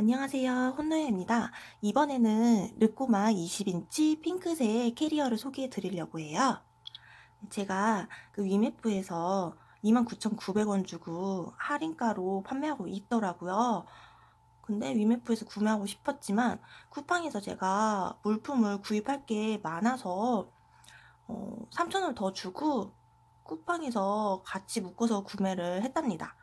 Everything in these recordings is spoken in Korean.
안녕하세요. 혼노예입니다. 이번에는 르꼬마 20인치 핑크색 캐리어를 소개해 드리려고 해요. 제가 그 위메프에서 29,900원 주고 할인가로 판매하고 있더라고요. 근데 위메프에서 구매하고 싶었지만 쿠팡에서 제가 물품을 구입할 게 많아서 어, 3,000원 더 주고 쿠팡에서 같이 묶어서 구매를 했답니다.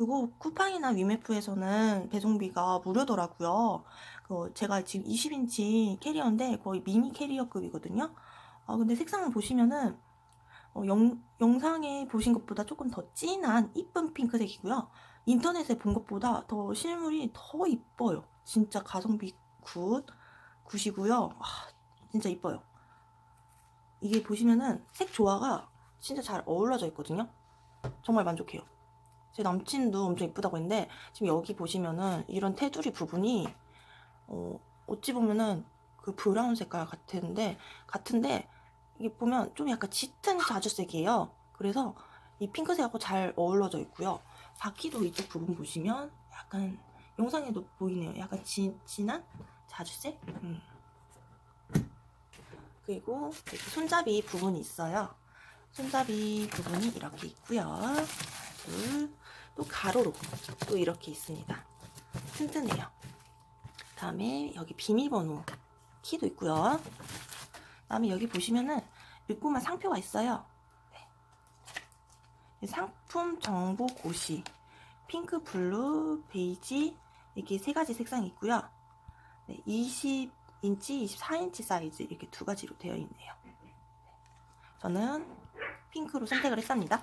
그리고 쿠팡이나 위메프에서는 배송비가 무료더라고요. 그 제가 지금 20인치 캐리어인데 거의 미니 캐리어급이거든요. 아, 근데 색상을 보시면은 어, 영, 영상에 보신 것보다 조금 더 진한 이쁜 핑크색이고요. 인터넷에 본 것보다 더 실물이 더 이뻐요. 진짜 가성비 굿, 굿이고요. 아, 진짜 이뻐요. 이게 보시면은 색 조화가 진짜 잘 어우러져 있거든요. 정말 만족해요. 제 남친도 엄청 이쁘다고 했는데 지금 여기 보시면은 이런 테두리 부분이 어, 어찌 보면은 그 브라운 색깔 같은데 같은데 이게 보면 좀 약간 짙은 자주색이에요. 그래서 이 핑크색하고 잘 어우러져 있고요. 바퀴도 이쪽 부분 보시면 약간 영상에도 보이네요. 약간 진, 진한 자주색. 음. 그리고 손잡이 부분이 있어요. 손잡이 부분이 이렇게 있고요. 둘, 또 가로로 또 이렇게 있습니다. 튼튼해요. 다음에 여기 비밀번호 키도 있고요. 다음에 여기 보시면은 르꼬마 상표가 있어요. 네. 상품 정보 고시 핑크, 블루, 베이지 이렇게 세 가지 색상이 있고요. 네, 20인치, 24인치 사이즈 이렇게 두 가지로 되어 있네요. 저는 핑크로 선택을 했답니다.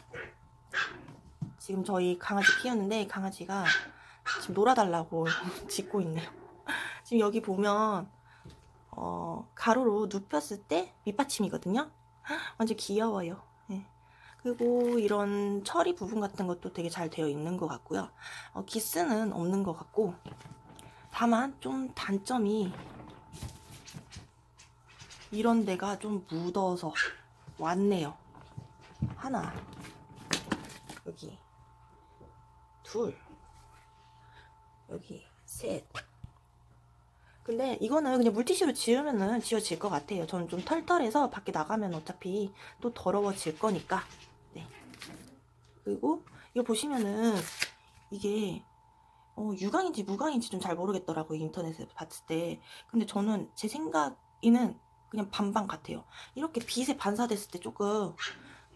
지금 저희 강아지 키우는데 강아지가 지금 놀아달라고 짖고 있네요. 지금 여기 보면 어, 가로로 눕혔을 때 밑받침이거든요. 완전 귀여워요. 네. 그리고 이런 처리 부분 같은 것도 되게 잘 되어 있는 것 같고요. 어, 기스는 없는 것 같고 다만 좀 단점이 이런 데가 좀 묻어서 왔네요. 하나 여기 둘. 여기 셋 근데 이거는 그냥 물티슈로 지우면은 지워질 것 같아요. 저는 좀 털털해서 밖에 나가면 어차피 또 더러워질 거니까. 네. 그리고 이거 보시면은 이게 어, 유광인지 무광인지 좀 잘 모르겠더라고요 인터넷에 봤을 때. 근데 저는 제 생각에는 그냥 반반 같아요. 이렇게 빛에 반사됐을 때 조금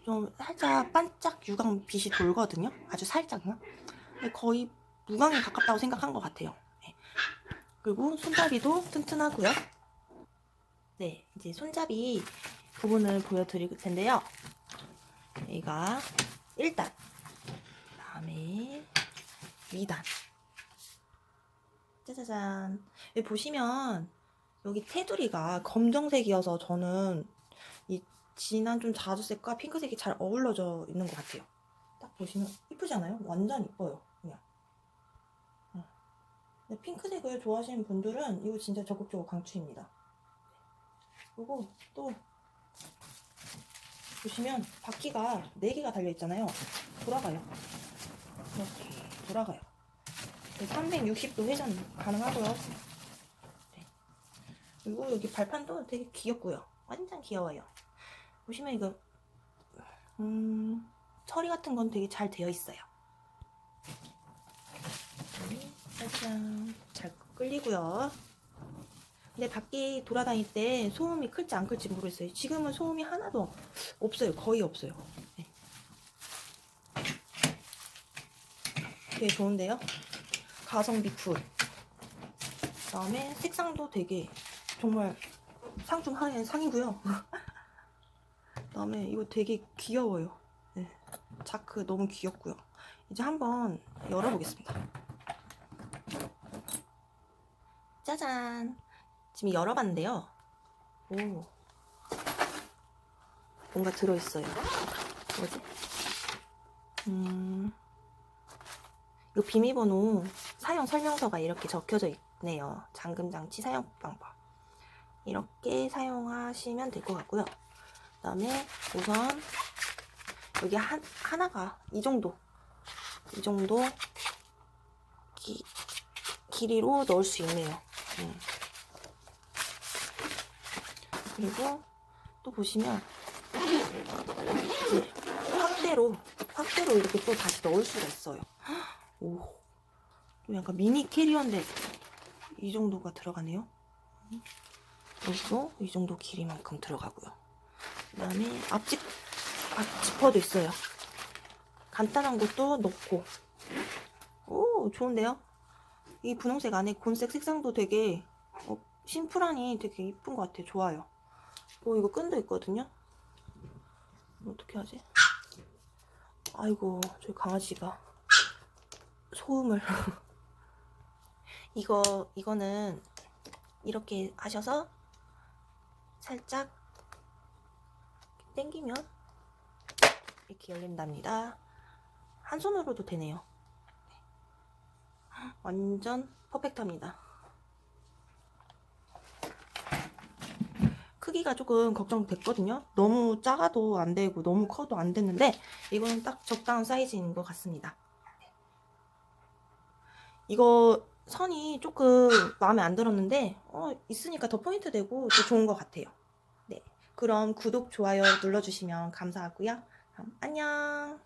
좀 살짝 반짝 유광 빛이 돌거든요. 아주 살짝요. 거의 무광에 가깝다고 생각한 것 같아요. 네. 그리고 손잡이도 튼튼하고요. 네, 이제 손잡이 부분을 보여드릴 텐데요. 여기가 1단, 다음에 2단. 짜자잔. 여기 보시면 여기 테두리가 검정색이어서 저는 이 진한 좀 자주색과 핑크색이 잘 어울러져 있는 것 같아요. 딱 보시면 이쁘지 않아요? 완전 이뻐요. 핑크색을 좋아하시는 분들은 이거 진짜 적극적으로 강추입니다. 그리고 또 보시면 바퀴가 4개가 달려있잖아요. 돌아가요. 이렇게 돌아가요. 360도 회전 가능하고요. 네. 그리고 여기 발판도 되게 귀엽고요. 완전 귀여워요. 보시면 이거 음, 처리 같은 건 되게 잘 되어 있어요. 짜잔 잘 끌리고요. 근데 밖에 돌아다닐 때 소음이 클지 안 클지 모르겠어요. 지금은 소음이 하나도 없어요. 거의 없어요. 네. 되게 좋은데요? 가성비 굿. 그다음에 색상도 되게 정말 상중 하의 상이고요. 그다음에 이거 되게 귀여워요. 네. 자크 너무 귀엽고요. 이제 한번 열어보겠습니다. 짜잔. 지금 열어봤는데요. 오. 뭔가 들어있어요. 뭐지? 음. 이거 비밀번호 사용 설명서가 이렇게 적혀져 있네요. 잠금장치 사용 방법. 이렇게 사용하시면 될 것 같고요. 그 다음에 우선 여기 한, 하나가 이 정도 이 정도 기, 길이로 넣을 수 있네요. 네. 그리고 또 보시면 확대로 확대로 이렇게 또 다시 넣을 수가 있어요. 오, 또 약간 미니 캐리어인데 이 정도가 들어가네요. 여기도 이 정도 길이만큼 들어가고요. 그다음에 앞집 앞 지퍼도 있어요. 간단한 것도 넣고. 오, 좋은데요? 이 분홍색 안에 곤색 색상도 되게 어, 심플하니 되게 이쁜 것 같아요. 좋아요. 오, 이거 끈도 있거든요. 어떻게 하지? 아이고, 저희 강아지가 소음을. 이거, 이거는 이렇게 하셔서 살짝 당기면 이렇게 열린답니다. 한 손으로도 되네요. 완전 퍼펙트합니다. 크기가 조금 걱정됐거든요. 너무 작아도 안 되고 너무 커도 안 됐는데 이거는 딱 적당한 사이즈인 것 같습니다. 이거 선이 조금 마음에 안 들었는데 어, 있으니까 더 포인트 되고 더 좋은 것 같아요. 네, 그럼 구독, 좋아요 눌러주시면 감사하고요. 안녕.